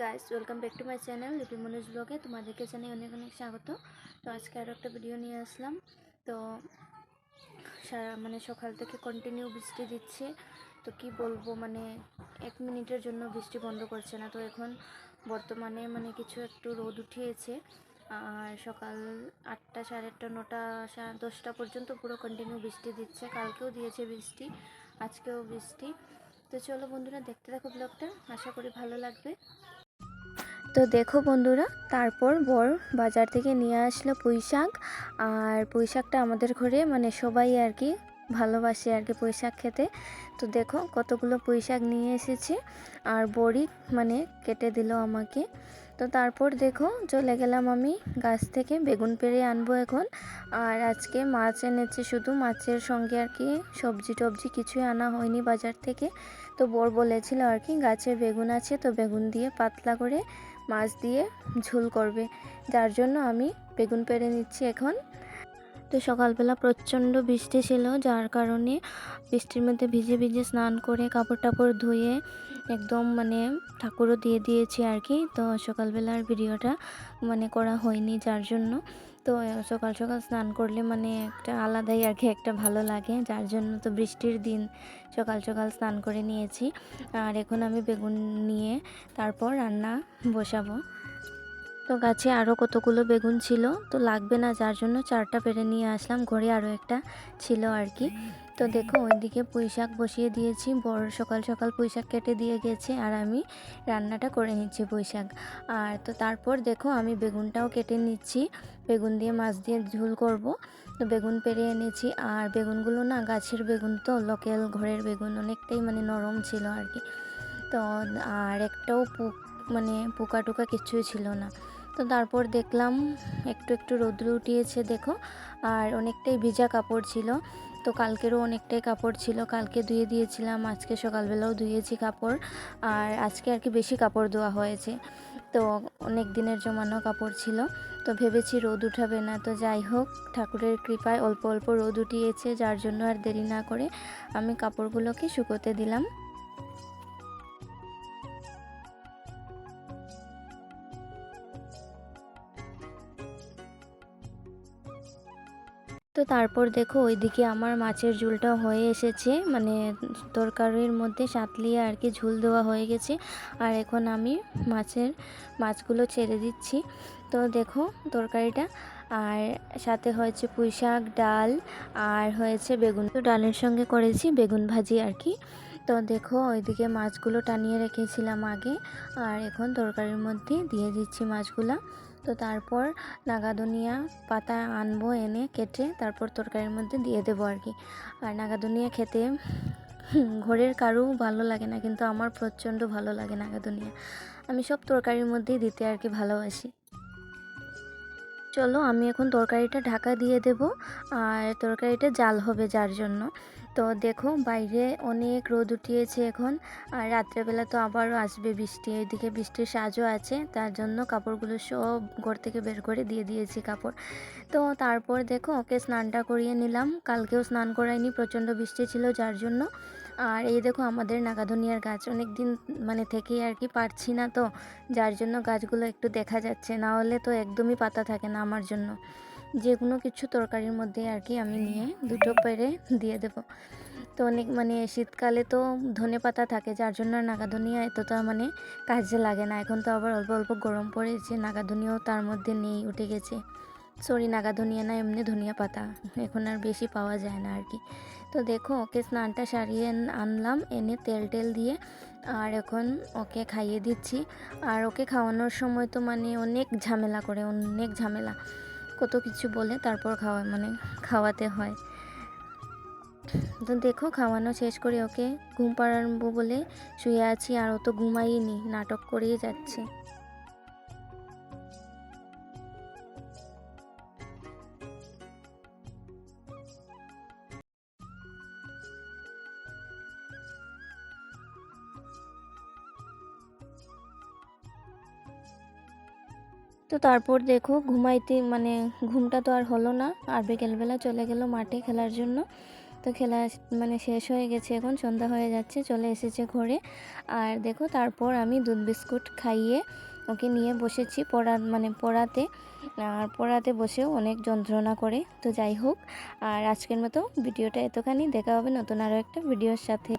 Guys welcome back to my channel Lipi Manoj ব্লগে তোমাদেরকে জানাই অনেক অনেক স্বাগত। তো আজকে আরও একটা ভিডিও নিয়ে আসলাম। তো মানে সকাল থেকে কন্টিনিউ বৃষ্টি দিচ্ছে। তো কি বলব মানে এক মিনিটের জন্য বৃষ্টি বন্ধ করছে না। তো এখন বর্তমানে মানে কিছু একটু রোদ উঠিয়েছে। আর সকাল আটটা সাড়ে আটটা, নটা দশটা পর্যন্ত পুরো কন্টিনিউ বৃষ্টি দিচ্ছে। কালকেও দিয়েছে বৃষ্টি, আজকেও বৃষ্টি। তো চলো বন্ধুরা, দেখতে থাকো ব্লগটা আশা করি ভালো লাগবে। তো দেখো বন্ধুরা, তারপর বর বাজার থেকে নিয়ে আসলো পুঁই শাক আর পুঁই শাকটা আমাদের ঘরে মানে সবাই আর কি ভালোবাসে আর কি পুঁই শাক খেতে। তো দেখো কতগুলো পুঁই শাক নিয়ে এসেছে। আর বড়ি মানে কেটে দিল আমাকে। তো তারপর দেখো চলে গেলাম আমি গাছ থেকে, বেগুন পেরে আনব এখন। আর আজকে মাছ এনেছে শুধু, মাছের সঙ্গে আর কি সবজি টবজি কিছুই আনা হয়নি বাজার থেকে। তো বোর বলেছিল আর কি, গাছে বেগুন আছে তো বেগুন দিয়ে পাতলা করে মাছ দিয়ে ঝোল করবে। যার জন্য আমি বেগুন পেরে নিচ্ছি এখন। তো সকালবেলা প্রচণ্ড বৃষ্টি ছিল, যার কারণে বৃষ্টির মধ্যে ভিজে ভিজে স্নান করে কাপড় টাপড় ধুয়ে একদম মানে ঠাকুরও দিয়ে দিয়েছি আর কি। তো সকালবেলার ভিডিওটা মানে করা হয়নি যার জন্য। তো সকাল সকাল স্নান করলে মানে একটা আলাদাই আর কি একটা ভালো লাগে, যার জন্য তো বৃষ্টির দিন সকাল সকাল স্নান করে নিয়েছি। আর এখন আমি বেগুন নিয়ে তারপর রান্না বসাবো। তো গাছে আরও কতগুলো বেগুন ছিল, তো লাগবে না, যার জন্য চারটা পেরে নিয়ে আসলাম, ঘরে আরও একটা ছিল আর কি। তো দেখো, ওইদিকে পুঁই শাক বসিয়ে দিয়েছি বড় সকাল সকাল পুঁই শাক কেটে দিয়ে গেছে, আর আমি রান্নাটা করে নিচ্ছি পুঁই শাক। আর তো তারপর দেখো, আমি বেগুনটাও কেটে নিচ্ছি, বেগুন দিয়ে মাছ দিয়ে ঝোল করব। তো বেগুন পেরে এনেছি, আর বেগুনগুলো না গাছের বেগুন তো, লোকাল ঘরের বেগুন অনেকটাই মানে নরম ছিল আর কি। তো আর একটাও পোক মানে পোকা টোকা কিছুই ছিল না। তো তারপর দেখলাম একটু একটু রৌদ্র উঠিয়েছে, দেখো। আর অনেকটাই ভিজা কাপড় ছিল। তো কালকেরও অনেকটাই কাপড় ছিল। কালকে ধুয়ে দিয়েছিলাম, আজকে সকালবেলাও ধুয়েছি কাপড়। আর আজকে আর কি বেশি কাপড় ধোয়া হয়েছে। তো অনেক দিনের জমানো কাপড় ছিল। তো ভেবেছি রোদ উঠাবে না। তো যাই হোক, ঠাকুরের কৃপায় অল্প অল্প রোদ উঠিয়েছে, যার জন্য আর দেরি না করে আমি কাপড়গুলোকে শুকোতে দিলাম। তো তারপর দেখো ওইদিকে আমার মাছের ঝোলটা হয়ে এসেছে। মানে তরকারির মধ্যে সাতলিয়ে আর কি ঝুল দেওয়া হয়ে গেছে। আর এখন আমি মাছের মাছগুলো ছেড়ে দিচ্ছি। তো দেখো তরকারিটা। আর সাথে হয়েছে পুঁই শাক, ডাল আর হয়েছে বেগুন। তো ডালের সঙ্গে করেছি বেগুন ভাজি আর কি। তো দেখো ওইদিকে মাছগুলো টানিয়ে রেখেছিলাম আগে। আর এখন তরকারির মধ্যে দিয়ে দিচ্ছি মাছগুলা। তো তারপর নাগাদুনিয়া পাতা আনব, এনে কেটে তারপর তরকারির মধ্যে দিয়ে দেবো আর কি। আর নাগাদুনিয়া খেতে ঘরের কারও ভালো লাগে না, কিন্তু আমার প্রচণ্ড ভালো লাগে নাগাদুনিয়া। আমি সব তরকারির মধ্যেই দিতে আর কি ভালোবাসি। চলো, আমি এখন তরকারিটা ঢাকা দিয়ে দেব, আর তরকারিটা জাল হবে যার জন্য। তো দেখো বাইরে অনেক রোদ উঠিয়েছে এখন, আর রাত্রেবেলা তো আবারও আসবে বৃষ্টি। এইদিকে বৃষ্টির সাজও আছে, তার জন্য কাপড়গুলো সব ঘর থেকে বের করে দিয়ে দিয়েছি কাপড়। তো তারপর দেখো ওকে স্নানটা করিয়ে নিলাম। কালকেও স্নান করাইনি, প্রচণ্ড বৃষ্টি ছিল যার জন্য। আর এই দেখো আমাদের নাগাধনিয়ার গাছ অনেক দিন মানে থেকেই আর কি পারছি না তো, যার জন্য গাছগুলো একটু দেখা যাচ্ছে, না হলে তো একদমই পাতা থাকে না আমার জন্য। যে কোনো কিছু তরকারির মধ্যে আর কি আমি নিয়ে দুটো পেরে দিয়ে দেব। তো অনেক মানে শীতকালে তো ধনে পাতা থাকে, যার জন্য নাগাধনিয়া এতটা মানে কাজে লাগে না। এখন তো আবার অল্প অল্প গরম পড়েছে নাগাধনিয়াও তার মধ্যে নেই, উঠে গেছে। সরি নাগাধনিয়া না, এমনি ধনিয়া পাতা। এখন আর বেশি পাওয়া যায় না আর কি। তো দেখো, ওকে স্নানটা সারিয়ে আনলাম, এনে তেল টেল দিয়ে আর এখন ওকে খাইয়ে দিচ্ছি। আর ওকে খাওয়ানোর সময় তো মানে অনেক ঝামেলা করে, অনেক ঝামেলা। কত কিছু বলে তারপর খাওয়া মানে খাওয়াতে হয়। তো দেখো, খাওয়ানো শেষ করে ওকে ঘুম পাড়ানবো বলে শুয়ে আছি আর ও তো ঘুমাইনি নাটক করেই যাচ্ছে। তো তারপর দেখো ঘুমাইতে মানে ঘুমটা তো আর হলো না। আর বিকেলবেলা চলে গেল মাঠে খেলার জন্য। তো খেলা মানে শেষ হয়ে গেছে এখন, সন্ধ্যা হয়ে যাচ্ছে, চলে এসেছে ঘরে। আর দেখো তারপর আমি দুধ বিস্কুট খাইয়ে ওকে নিয়ে বসেছি পড়া মানে পড়াতে। আর পড়াতে বসেও অনেক যন্ত্রণা করে। তো যাই হোক, আর আজকের মতো ভিডিওটা এতখানি। দেখা হবে নতুন আরও একটা ভিডিওর সাথে।